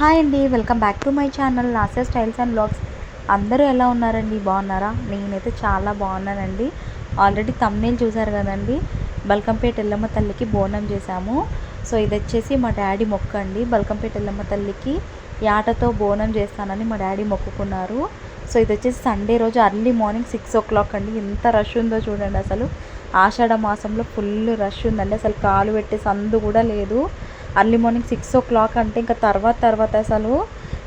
Hi అండి welcome back to my channel నాసే styles and blogs. అందరూ ఎలా ఉన్నారండి? బాగున్నారా? నేనైతే చాలా బాగున్నానండి. ఆల్రెడీ తమ్నేల్ చూసారు కదండి? బల్కంపేట ఎల్లమ్మ తల్లికి బోనం చేశాము. సో ఇది వచ్చేసి మా డాడీ మొక్క అండి. బల్కంపేట ఎల్లమ్మ తల్లికి యాటతో బోనం చేస్తానని మా డాడీ మొక్కుకున్నారు. సో ఇది వచ్చేసి సండే రోజు early morning six o'clock అండి. ఎంత రష్ ఉందో చూడండి అసలు. ఆషాఢ మాసంలో ఫుల్ రష్ ఉందండి. అసలు కాలు పెట్టే సందు కూడా లేదు. Early morning six o'clock అంటే ఇంకా తర్వాత తర్వాత అసలు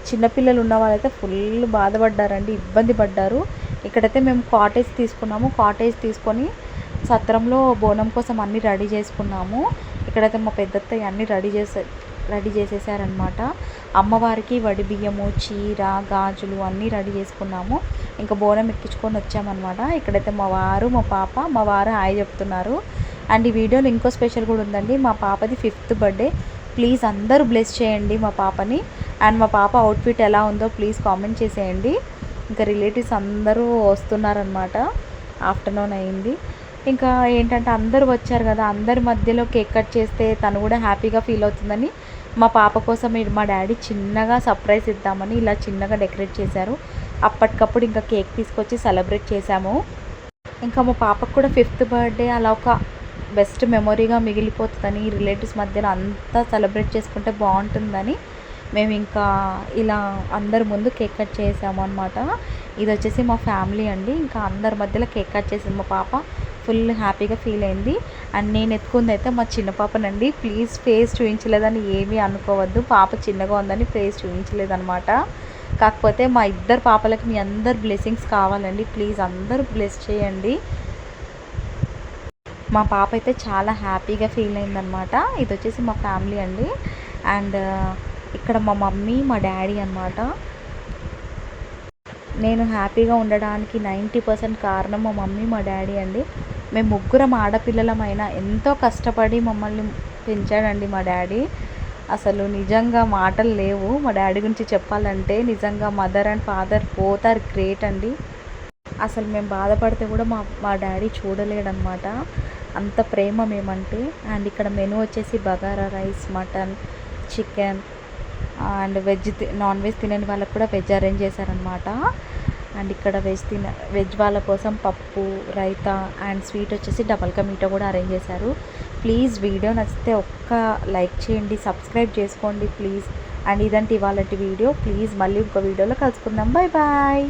చిన్నపిల్లలు ఉన్న వాళ్ళైతే ఫుల్ బాధపడ్డారండి ఇబ్బంది పడ్డారు. ఇక్కడైతే మేము కాటేజ్ తీసుకున్నాము. కాటేజ్ తీసుకొని సత్రంలో బోనం కోసం అన్నీ రెడీ చేసుకున్నాము. ఇక్కడైతే మా పెద్దత్తయ్య అన్నీ రెడీ చేసే రెడీ చేసేసారనమాట అమ్మవారికి వడి బియ్యము చీర గాజులు అన్నీ రెడీ చేసుకున్నాము. ఇంకా బోనం ఎక్కించుకొని వచ్చామన్నమాట. ఇక్కడైతే మా వారు మా పాప మా వారు హాయ్ చెప్తున్నారు. అండ్ ఈ వీడియోలో ఇంకో స్పెషల్ కూడా ఉందండి. మా పాపది ఫిఫ్త్ బర్త్డే ప్లీజ్ అందరూ బ్లెస్ చేయండి మా పాపని. అండ్ మా పాప అవుట్ఫిట్ ఎలా ఉందో ప్లీజ్ కామెంట్ చేసేయండి. ఇంకా రిలేటివ్స్ అందరూ వస్తున్నారనమాట ఆఫ్టర్నూన్ అయింది. ఇంకా ఏంటంటే అందరూ వచ్చారు కదా అందరి మధ్యలో కేక్ కట్ చేస్తే తను కూడా హ్యాపీగా ఫీల్ అవుతుందని మా పాప కోసం మా డాడీ చిన్నగా సర్ప్రైజ్ ఇద్దామని ఇలా చిన్నగా డెకరేట్ చేశారు. అప్పటికప్పుడు ఇంకా కేక్ తీసుకొచ్చి సెలబ్రేట్ చేశాము. ఇంకా మా పాపకు కూడా ఫిఫ్త్ బర్త్డే అలా ఒక బెస్ట్ మెమొరీగా మిగిలిపోతుందని రిలేటివ్స్ మధ్యలో అంతా సెలబ్రేట్ చేసుకుంటే బాగుంటుందని మేము ఇంకా ఇలా అందరి ముందు కేక్ కట్ చేసాము అనమాట ఇది వచ్చేసి మా ఫ్యామిలీ అండి. ఇంకా అందరి మధ్యలో కేక్ కట్ చేసింది మా పాప. ఫుల్ హ్యాపీగా ఫీల్ అయింది. అండ్ నేను ఎత్తుకుంది అయితే మా చిన్న పాపనండి. ప్లీజ్ ఫేస్ చూపించలేదని ఏమీ అనుకోవద్దు. పాప చిన్నగా ఉందని ఫేస్ చూపించలేదనమాట కాకపోతే మా ఇద్దరు పాపలకి మీ అందరు బ్లెస్సింగ్స్ కావాలండి. ప్లీజ్ అందరూ బ్లెస్ చేయండి. మా పాప అయితే చాలా హ్యాపీగా ఫీల్ అయిందనమాట ఇది వచ్చేసి మా ఫ్యామిలీ అండి. అండ్ uh, ఇక్కడ మా మమ్మీ మా డాడీ అనమాట నేను హ్యాపీగా ఉండడానికి నైంటీ పర్సెంట్ కారణం మా మమ్మీ మా డాడీ అండి. మేము ముగ్గురం ఆడపిల్లలమైనా ఎంతో కష్టపడి మమ్మల్ని పెంచాడండి మా డాడీ. అసలు నిజంగా మాటలు లేవు. మా డాడీ గురించి చెప్పాలంటే నిజంగా mother and father both are great అండి. అసలు మేము బాధపడితే కూడా మా మా డాడీ చూడలేడనమాట అంత ప్రేమ మేమంటే. అండ్ ఇక్కడ మెనూ వచ్చేసి bagara rice mutton chicken and veg non veg తినని వాళ్ళకి కూడా వెజ్ అరేంజ్ చేశారనమాట అండ్ ఇక్కడ వెజ్ తిన వెజ్ వాళ్ళ కోసం పప్పు రైతా అండ్ స్వీట్ వచ్చేసి డబల్ కా మీఠా కూడా అరేంజ్ చేశారు. ప్లీజ్ వీడియో నచ్చితే ఒక్క లైక్ చేయండి సబ్స్క్రైబ్ చేసుకోండి ప్లీజ్. అండ్ ఇదంటే ఇవాళ వీడియో. ప్లీజ్ మళ్ళీ ఇంకో వీడియోలో కలుసుకుందాం. Bye bye.